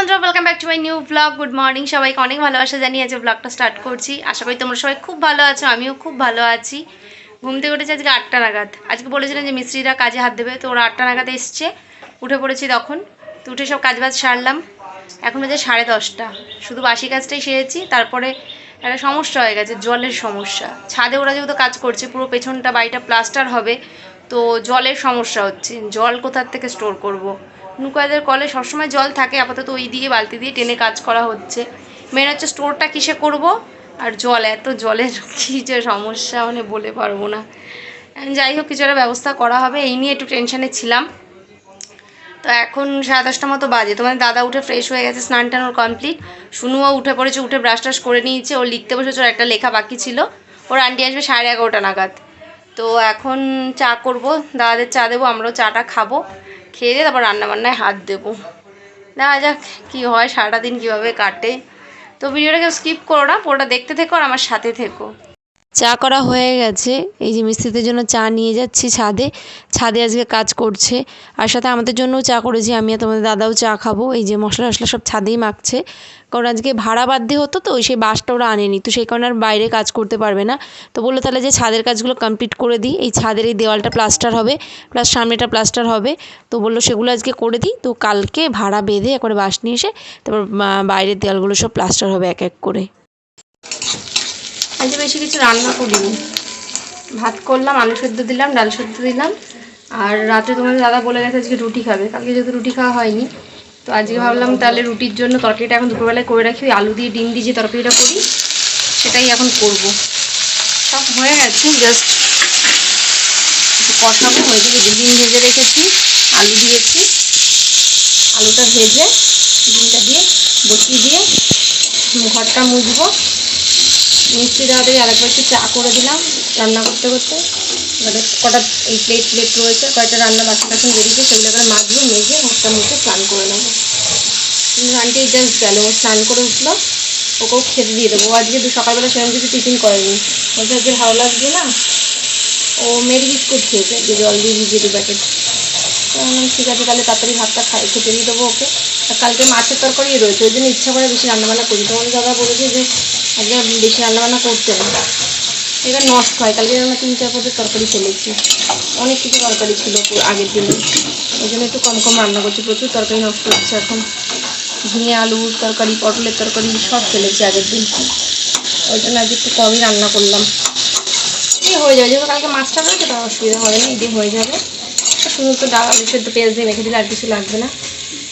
বন্ধুরা welcome back to my new blog good morning সবাইকে অনেক ভালোবাসা জানিয়ে আজকে ব্লগটা স্টার্ট করছি। আশা করি তোমরা সবাই খুব ভালো আছো, আমিও খুব ভালো আছি। ঘুম থেকে উঠেছি আজকে আটটা নাগাদ। আজকে বলেছিলাম যে মিস্ত্রিরা কাজে হাত দেবে, তো ওরা আটটা নাগাদ এসছে। উঠে পড়েছি তখন। তো উঠে সব কাজ বাজ সারলাম। এখন বাজে সাড়ে দশটা। শুধু বাসি কাজটাই সেরেছি। তারপরে একটা সমস্যা হয়ে গেছে, জলের সমস্যা। ছাদে ওরা যেহেতু কাজ করছে, পুরো পেছনটা বাড়িটা প্লাস্টার হবে, তো জলের সমস্যা হচ্ছে। জল কোথার থেকে স্টোর করব। নুকাদের কলে সবসময় জল থাকে, আপাতত ওই দিয়ে বালতি দিয়ে টেনে কাজ করা হচ্ছে। মেন হচ্ছে স্টোরটা কিসে করব? আর জল, এত জলের কী যে সমস্যা মানে বলে পারব না। যাই হোক, কিছু একটা ব্যবস্থা করা হবে, এই নিয়ে একটু টেনশানে ছিলাম। তো এখন সাড়ে দশটা মতো বাজে। তোমার দাদা উঠে ফ্রেশ হয়ে গেছে, স্নান টান ওর কমপ্লিট শুনুও উঠে পড়েছে, উঠে ব্রাশ টাশ করে নিয়েছে, ও লিখতে বসেছে, ওর একটা লেখা বাকি ছিল। ওর আন্টি আসবে সাড়ে এগারোটা নাগাদ। তো এখন চা করব, দাদাদের চা দেবো, আমরাও চাটা খাব। খেয়ে দিয়ে তারপর রান্নাবান্নায় হাত দেবো। দেখা যাক কী হয় সারাটা দিন কীভাবে কাটে। তো ভিডিওটাকে স্কিপ করো না, পুরোটা দেখতে থেকো আর আমার সাথে থেকো। চা করা হয়ে গেছে। এই যে মিস্ত্রিদের জন্য চা নিয়ে যাচ্ছি ছাদে। ছাদে আজকে কাজ করছে। আর সাথে আমাদের জন্যও চা করেছি। আমি আর তোমাদের দাদাও চা খাব। এই যে মশলা টশলা সব ছাদেই মাখছে। কারণ আজকে ভাড়া বাদ দিয়ে হতো তো সেই বাসটা ওরা আনেনি। তো সেই কারণে আর বাইরে কাজ করতে পারবে না। তো বলল তাহলে যে ছাদের কাজগুলো কমপ্লিট করে দিই। এই ছাদের এই দেওয়ালটা প্লাস্টার হবে। প্লাস সামনেটা প্লাস্টার হবে। তো বলল সেগুলো আজকে করে দিই। তো কালকে ভাড়া বেঁধে একবারে বাস নিয়ে এসে, তারপর বাইরের দেওয়ালগুলো সব প্লাস্টার হবে এক এক করে। আজকে বেশি কিছু রান্না করিনি। ভাত করলাম, আলু সেদ্ধ দিলাম, ডাল সেদ্ধ দিলাম। আর রাতে তোমাদের দাদা বলে গেছে আজকে রুটি খাবে। কালকে যেহেতু রুটি খাওয়া হয়নি, তো আজকে ভাবলাম তাহলে রুটির জন্য তরকারিটা এখন দুপুরবেলায় করে রাখি। ওই আলু দিয়ে ডিম দিয়ে যে তরকারিটা করি, সেটাই এখন করব। সব হয়ে গেছে জাস্ট কষাবো, হয়ে যাবে ডিম ভেজে রেখেছি, আলু দিয়েছি। আলুটা ভেজে ডিমটা দিয়ে বসিয়ে দিয়ে ঘরটা মুছবো। মিষ্টি তাড়াতাড়ি আরেকবার একটু চা করে দিলাম, রান্না করতে করতে। এবারে কটা এই প্লেট প্লেট রয়েছে, কয়েকটা রান্না বাসন টাসন বেরিয়েছে, সেগুলো এবার মাজবো মেজে মুখটা মুখে স্নান করে নেব। আন্টি জাস্ট গেল স্নান করে উঠল ওকেও খেতে দিয়ে দেবো। আজকে দু সকালবেলা সেরকম কিছু টিফিন করেনি। বলছে আজকে ভালো লাগছে না, ও মেরি বিস্কুট খেয়েছে জল দিয়ে ভিজিয়ে দু প্যাকেট ঠিক আছে, তাহলে তাড়াতাড়ি ভাতটা খাই খেতে দিয়ে দেবো ওকে। আর কালকে মাছের তরকারি রয়েছে, ওই জন্য ইচ্ছা করে বেশি রান্নাবান্না করি তোমার দাদা বলেছে যে আজকে বেশি রান্নাবান্না করতে না এবার নষ্ট হয়, কালকে আমরা তিন চার পদের তরকারি ফেলেছি। অনেক কিছু তরকারি ছিল আগের দিনে। ওই জন্য একটু কম কম রান্না করছি, প্রচুর তরকারি নষ্ট হচ্ছে এখন। ঝিঙে আলুর তরকারি, পটলের তরকারি সব ফেলেছি আগের দিন। ওই জন্য আজকে একটু কমই রান্না করলাম। হয়ে যাবে, যেহেতু কালকে মাছটা রয়েছে, তার অসুবিধা হবে না, এই দিয়ে হয়ে যাবে। শুধু ডাল, আলু সেদ্ধ, পেঁয়াজ দিয়ে মেখে দিলে আর কিছু লাগবে না।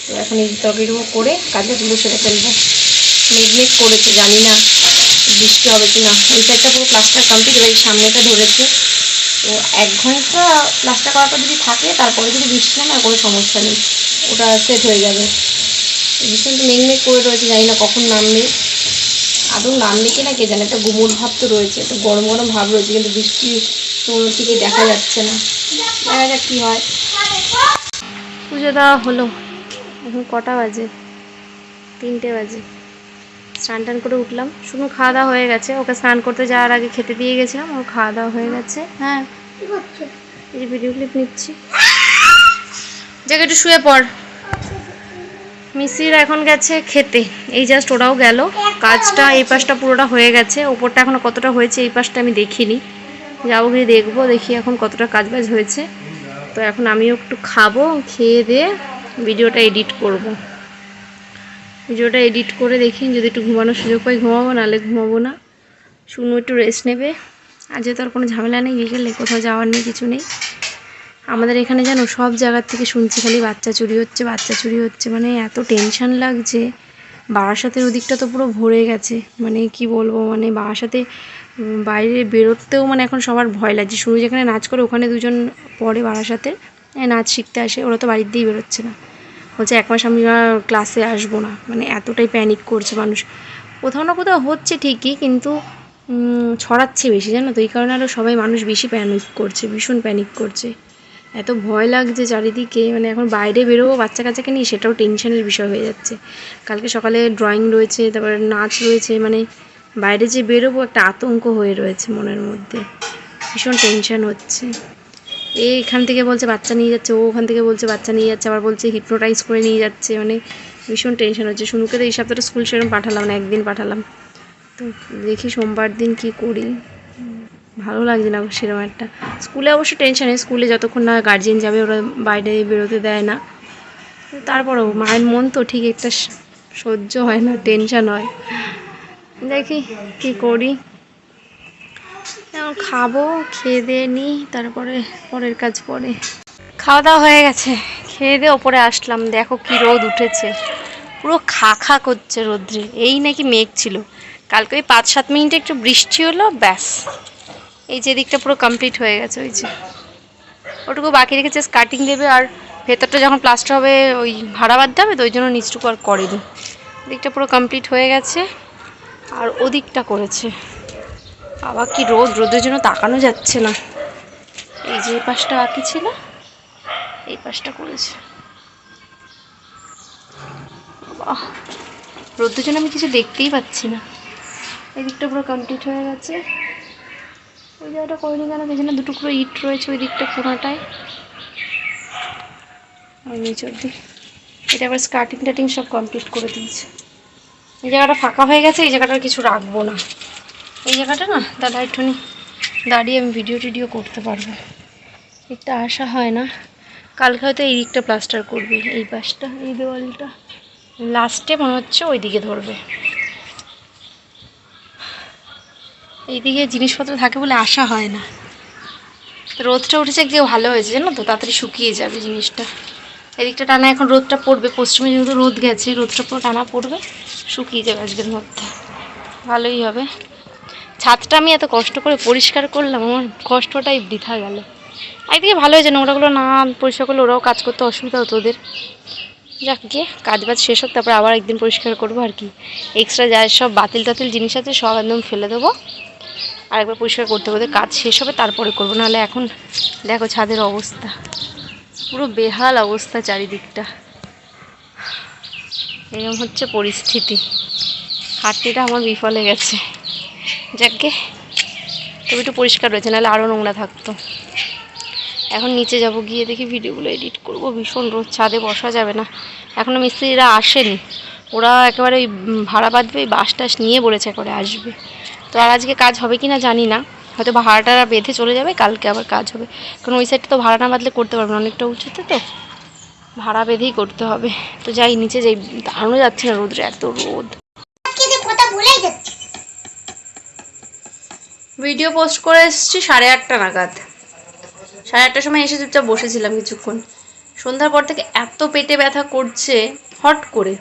তো এখন এই তরকারিটুকু করে কাজগুলো সেরে ফেলব। মেঘমেঘ করেছে, জানি না বৃষ্টি হবে কি না ওই সাইডটা পুরো প্লাস্টার কমপ্লিট এবার এই সামনেটা ধরেছে। তো এক ঘণ্টা প্লাস্টার করার পর যদি থাকে, তারপরে যদি বৃষ্টি নামে আর কোনো সমস্যা নেই। ওটা সেট হয়ে যাবে। ভীষণ তো মেঘমেঘ করে রয়েছে, জানি না কখন নামবে। আদৌ নামবে কি না কে জানে? একটা গুমুট ভাব তো রয়েছে। একটা গরম গরম ভাব রয়েছে, কিন্তু বৃষ্টি কোনো দিকে দেখা যাচ্ছে না। দেখা যাক হয়। পুজো দেওয়া হলো এখন কটা বাজে? তিনটে বাজে। স্নান টান করে উঠলাম। শুধু খাওয়া দাওয়া হয়ে গেছে। ওকে স্নান করতে যাওয়ার আগে খেতে দিয়ে গেছিলাম। ওর খাওয়া দাওয়া হয়ে গেছে। হ্যাঁ। এই ভিডিও ক্লিপ নিচ্ছি। জায়গা একটু শুয়ে পড়। মিসির এখন গেছে খেতে। এই জাস্ট ওরাও গেল। কাজটা এই পাশটা পুরোটা হয়ে গেছে। ওপরটা এখনও কতটা হয়েছে এই পাশটা আমি দেখিনি। যাব গিয়ে দেখব, দেখি এখন কতটা কাজ বাজ হয়েছে। তো এখন আমিও একটু খাব, খেয়ে দিয়ে ভিডিওটা এডিট করব। ভিডিওটা এডিট করে দেখি, যদি একটু ঘুমানোর সুযোগ পাই ঘুমাবো, নাহলে ঘুমাবো না। শুনো একটু রেস্ট নেবে। আজ তো আর কোনো ঝামেলা নেই, বিকেলে কোথাও যাওয়ার নেই, কিছু নেই। আমাদের এখানে জানো, সব জায়গার থেকে শুনছি খালি বাচ্চা চুরি হচ্ছে, বাচ্চা চুরি হচ্ছে মানে এত টেনশন লাগছে। বারাসাতের ওদিকটা তো পুরো ভরে গেছে মানে কি বলব মানে বারাসাতে বাইরে বেরোতেও মানে এখন সবার ভয় লাগছে শুরু যেখানে নাচ করে, ওখানে দুজন পড়ে বারাসাতে নাচ শিখতে আসে, ওরা তো বাড়ির দিয়েই বেরোচ্ছে না। বলছে, এক মাস আমি ক্লাসে আসব না। মানে এতটাই প্যানিক করছে মানুষ। কোথাও না কোথাও হচ্ছে ঠিকই, কিন্তু ছড়াচ্ছে বেশি, জানো তো? এই কারণে আরও সবাই মানুষ বেশি প্যানিক করছে, ভীষণ প্যানিক করছে। এত ভয় লাগছে চারিদিকে মানে এখন বাইরে বেরোবো বাচ্চা কাচ্চাকে নিয়ে, সেটাও টেনশনের বিষয় হয়ে যাচ্ছে। কালকে সকালে ড্রয়িং রয়েছে, তারপর নাচ রয়েছে মানে বাইরে যে বেরোবো একটা আতঙ্ক হয়ে রয়েছে মনের মধ্যে। ভীষণ টেনশন হচ্ছে। এ এখান থেকে বলছে বাচ্চা নিয়ে যাচ্ছে, ও ওখান থেকে বলছে বাচ্চা নিয়ে যাচ্ছে, আবার বলছে হিপনোটাইজ করে নিয়ে যাচ্ছে মানে ভীষণ টেনশন হচ্ছে। শুনুকে তো এই সপ্তাহটা স্কুল সেরকম পাঠালাম না, একদিন পাঠালাম। তো দেখি সোমবার দিন কি করি। ভালো লাগছে না সেরকম একটা। স্কুলে অবশ্য টেনশন নেই স্কুলে যতক্ষণ না গার্জিয়ান যাবে ওরা বাইরে বেরোতে দেয় না। তারপরেও মায়ের মন তো ঠিক একটা সহ্য হয় না টেনশন হয়। দেখি কি করি। খাব, খেয়ে দিয়ে নিই, তারপরে পরের কাজ পরে। খাওয়া দাওয়া হয়ে গেছে। খেয়ে দিয়ে ওপরে আসলাম। দেখো কি রোদ উঠেছে। পুরো খা খা করছে রোদ্রে। এই নাকি মেঘ ছিল। কালকে ওই পাঁচ সাত মিনিটে একটু বৃষ্টি হলো, ব্যাস। এই যে দিকটা পুরো কমপ্লিট হয়ে গেছে, ওই যে। ওটুকু বাকি রেখেছে কাটিং দেবে আর ভেতরটা যখন প্লাস্টার হবে, ওই ভাড়া বাঁধতে হবে তো ওই জন্য নিচটুকু আর করে করেনি। দিকটা পুরো কমপ্লিট হয়ে গেছে। আর ওদিকটা করেছে। আবার কি রোদ, রোদের জন্য তাকানো যাচ্ছে না। এই যে পাশটা বাকি ছিল? এই পাশটা করেছে। বাহ রোদের জন্য আমি কিছু দেখতেই পাচ্ছি না। এই দিকটা পুরো কমপ্লিট হয়ে গেছে। ওই জায়গাটা করিনি কেন পেছনে দুটো পুরো ইট রয়েছে ওই দিকটা কোনাটায়। ওই নিচের দিক। এটা আবার স্কার্টিং টাটিং সব কমপ্লিট করে দিয়েছে। এই জায়গাটা ফাঁকা হয়ে গেছে, এই জায়গাটা কিছু রাখব না। এই জায়গাটা না, দাদা একটুখানি দাঁড়িয়ে আমি ভিডিও টিডিও করতে পারব। দিকটা আশা হয় না। কালকে হয়তো এই দিকটা প্লাস্টার করবে, এই পাশটা, এই দেওয়ালটা। লাস্টে মনে হচ্ছে ওই দিকে ধরবে। এইদিকে জিনিসপত্র থাকে বলে আশা হয় না। রোদটা উঠেছে, একদিকে ভালো হয়েছে, জানো তো? তাড়াতাড়ি শুকিয়ে যাবে জিনিসটা। এদিকটা টানা এখন রোদটা পড়বে, পশ্চিমে যেহেতু রোদ গেছে, রোদটা পুরো টানা পড়বে। শুকিয়ে যাবে আজকের মধ্যে। ভালোই হবে। ছাদটা আমি এত কষ্ট করে পরিষ্কার করলাম, আমার কষ্টটাই বৃথা গেল। একদিকে ভালো হয়েছে, নোংরাগুলো না পরিষ্কার করলে ওরাও কাজ করতে অসুবিধা হতো ওদের। যাক, গিয়ে কাজ বাজ শেষ হোক, তারপর আবার একদিন পরিষ্কার করব আর কি। এক্সট্রা যা সব বাতিল টাতিল জিনিস আছে, সব একদম ফেলে দেবো। আর একবার পরিষ্কার করতে ওদের কাজ শেষ হবে, তারপরে করব। নাহলে এখন দেখো ছাদের অবস্থা। পুরো বেহাল অবস্থা চারিদিকটা। এরকম হচ্ছে পরিস্থিতি। হাঁটনিটা আমার বিফলে গেছে। যাকে তবে একটু পরিষ্কার রয়েছে, নাহলে আরও নোংরা থাকতো। এখন নিচে যাব, গিয়ে দেখি ভিডিওগুলো এডিট করব। ভীষণ রোদ, ছাদে বসা যাবে না। এখনও মিস্ত্রিরা আসেনি। ওরা একেবারে ওই ভাড়া বাঁধবে, ওই বাস টাস নিয়ে বলেছে একেবারে আসবে। তো আর আজকে কাজ হবে কি না জানি না। হয়তো ভাড়াটা বেঁধে চলে যাবে, কালকে আবার কাজ হবে। কারণ ওই সাইডটা তো ভাড়া না বাঁধলে করতে পারবে না। অনেকটা উঁচুতে তো। ভাড়া বেঁধেই করতে হবে। তো যাই নিচে যাই দাঁড়ানো যাচ্ছে না রোদ্রে এত রোদ। ভিডিও পোস্ট করে এসেছি সাড়ে আটটা নাগাদ। সাড়ে আটটার সময় এসে চুপচাপ বসেছিলাম কিছুক্ষণ। সন্ধ্যার পর থেকে এত পেটে ব্যথা করছে হট করে।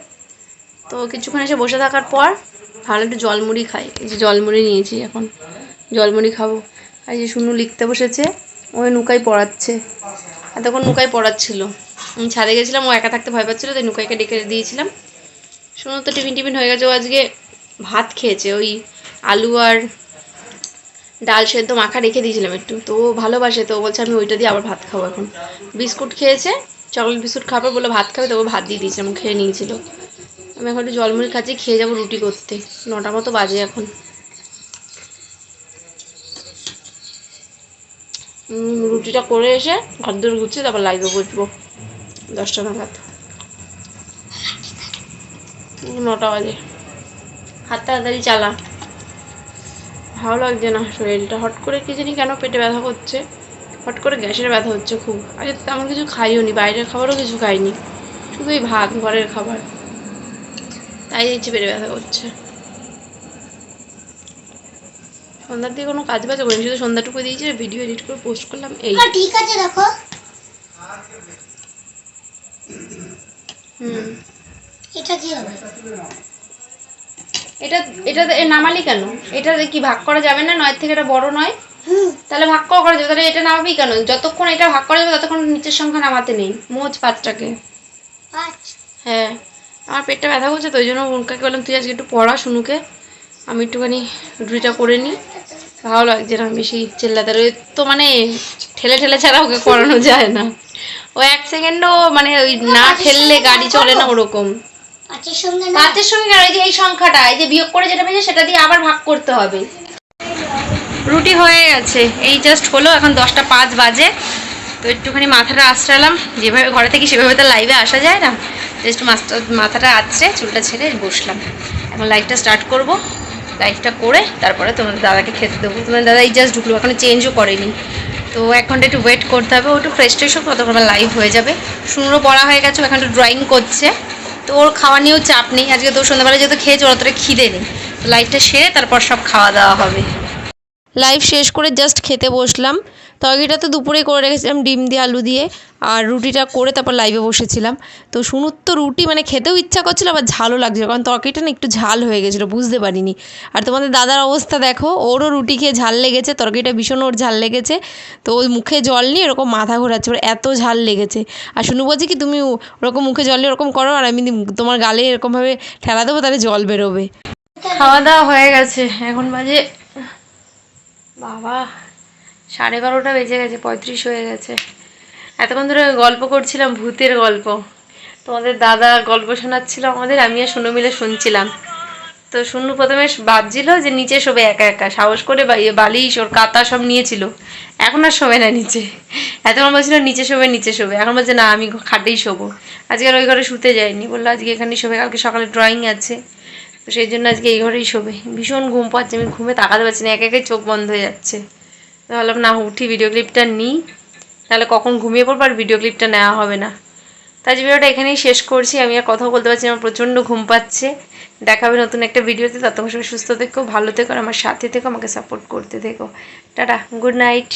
তো কিছুক্ষণ এসে বসে থাকার পর ভালো একটু জলমুড়ি খাই। এই যে জলমুড়ি নিয়েছি এখন। জলমুড়ি খাব। আর এই যে শুনু লিখতে বসেছে ওই নুকাই পড়াচ্ছে। এতক্ষণ নুকাই পড়াচ্ছিল। ছাদে গেছিলাম, ও একা থাকতে ভয় পাচ্ছিলো, তাই নুকাইকে ডেকে দিয়েছিলাম। শুনু তো টিফিন টিফিন হয়ে গেছে, ও আজকে ভাত খেয়েছে, ওই আলু আর ডাল সেদ্ধ মাখা রেখে দিয়েছিলাম একটু। তো ও ভালোবাসে, তো বলছে, আমি ওইটা দিয়ে আবার ভাত খাব এখন। বিস্কুট খেয়েছে, চকলেট বিস্কুট খাবে বলে ভাত খাবে তো ও ভাত দিয়ে দিয়েছিলাম খেয়ে নিয়েছিল। আমি এখন একটু জলমুড়ি খাচ্ছি, খেয়ে যাব রুটি করতে। নটা মতো বাজে এখন। রুটিটা করে এসে ঘর দূর ঘুরছি তারপর লাইভে বসবো। দশটা নাগাদ। নটা বাজে। হাত তাড়াতাড়ি চালা। ভালো লাগছে না শরীরটা। হট করে কি জানি কেন পেটে ব্যথা করছে। হট করে গ্যাসের ব্যথা হচ্ছে খুব। আগে তেমন কিছু খাইও নি। বাইরের খাবারও কিছু খাইনি। শুধু এই ভাত, ঘরের খাবার। তাই দেখছি পেটে ব্যথা করছে। সন্ধ্যার দিকে কোনো কাজ বাজ করিনি। শুধু সন্ধ্যাটুকু দিয়েছি। ভিডিও এডিট করে পোস্ট করলাম এই। ঠিক আছে, দেখো। হুম। এটা কি হবে? এটা এটা নামালি কেন? এটা কি ভাগ করা যাবে না নয় থেকে এটা বড় নয়? তাহলে ভাগ করা যাবে তাহলে এটা নামাবি কেন? যতক্ষণ এটা ভাগ করা যাবে ততক্ষণ নিচের সংখ্যা নামাতে নেই মোজ পাঁচটাকে আচ্ছা। হ্যাঁ। আমার পেটটা ব্যথা করছে তো ওই জন্য ওনকাকে বললাম তুই আজকে একটু পড়া শুনুকে। আমি একটুখানি রুটিটা করে নিই। ভালো লাগছে না বেশি চেল্লাতে। ওই তো মানে ঠেলে ঠেলে ছাড়া ওকে করানো যায় না। ও এক সেকেন্ডও মানে ওই না ঠেললে গাড়ি চলে না ওরকম। পাঁচের সঙ্গে পাঁচের সঙ্গে আর যে এই সংখ্যাটা এই যে বিয়োগ করে যেটা পেয়েছে সেটা দিয়ে আবার ভাগ করতে হবে। রুটি হয়ে গেছে। এই জাস্ট হলো এখন দশটা পাঁচ বাজে। তো একটুখানি মাথাটা আশ্রালাম যেভাবে ঘরে থেকে সেভাবে তো লাইভে আসা যায় না। জাস্ট মাথাটা আছড়ে চুলটা ছেড়ে বসলাম। এখন লাইফটা স্টার্ট করব। লাইফটা করে তারপরে তোমাদের দাদাকে খেতে দেবো। তোমাদের দাদা এই জাস্ট ঢুকলো এখনও চেঞ্জও করেনি। তো ঘণ্টা একটু ওয়েট করতে হবে ও একটু ফ্রেশ ট্রেশ হোক ততক্ষণ আমার লাইভ হয়ে যাবে। সুন্দর পড়া হয়ে গেছে এখন একটু ড্রয়িং করছে। তো ওর খাওয়া নিয়েও চাপ নেই, আজকে তোর সন্ধ্যাবেলা যেহেতু খেয়েছে, ওর অতটা খিদে নেই। তো লাইটটা সেরে তারপর সব খাওয়া দাওয়া হবে। লাইভ শেষ করে জাস্ট খেতে বসলাম। তরকারিটা তো দুপুরে করে রেখেছিলাম ডিম দিয়ে, আলু দিয়ে, আর রুটিটা করে তারপর লাইভে বসেছিলাম। তো শুনুর তো রুটি মানে খেতেও ইচ্ছা করছিল, আবার ঝালও লাগছিল, কারণ তরকারিটা না একটু ঝাল হয়ে গেছিল, বুঝতে পারিনি। আর তোমাদের দাদার অবস্থা দেখো, ওরও রুটি খেয়ে ঝাল লেগেছে, তরকারিটা ভীষণ ওর ঝাল লেগেছে, তো ওই মুখে জল নিয়ে এরকম মাথা ঘোরাচ্ছে, ওর এত ঝাল লেগেছে। আর শুনু বলছে কি, তুমি ওরকম মুখে জল নিয়ে ওরকম করো, আর আমি তোমার গালে এরকমভাবে ঠেলা দেবো, তাহলে জল বেরোবে। খাওয়া দাওয়া হয়ে গেছে, এখন বাজে, বাবা। সাড়ে বারোটা বেজে গেছে, পঁয়ত্রিশ হয়ে গেছে। এতক্ষণ ধরে গল্প করছিলাম, ভূতের গল্প। তোমাদের দাদা গল্প শোনাচ্ছিল আমাদের, আমি আর শুনু মিলে শুনছিলাম। তো শুনু প্রথমে ভাবছিল যে নিচে শোবে একা একা, সাহস করে ইয়ে বালিশ, ওর কাতা সব নিয়েছিল। এখন আর শোবে না নিচে। এতক্ষণ বলছিল নিচে শোবে নিচে শোবে। এখন বলছে, না, আমি খাটেই শোবো। আজকে ওই ঘরে শুতে যায়নি। বলল, আজকে এখানেই শোবে, কালকে সকালে ড্রয়িং আছে। তো সেই জন্য আজকে এই ঘরেই শোবে। ভীষণ ঘুম পাচ্ছে, আমি ঘুমে তাকাতে পারছি না, একে একে চোখ বন্ধ হয়ে যাচ্ছে। ভাবলাম না, উঠি ভিডিও ক্লিপটা নিই। তাহলে কখন ঘুমিয়ে পড়ব আর ভিডিও ক্লিপটা নেওয়া হবে না। তাই ভিডিওটা এখানেই শেষ করছি। আমি আর কথা বলতে পারছি আমার প্রচণ্ড ঘুম পাচ্ছে। দেখাবে নতুন একটা ভিডিওতে। ততক্ষণ সুস্থ থেকো, ভালো থেকো, আর আমার সাথে থেকো, আমাকে সাপোর্ট করতে থেকো। Tata good night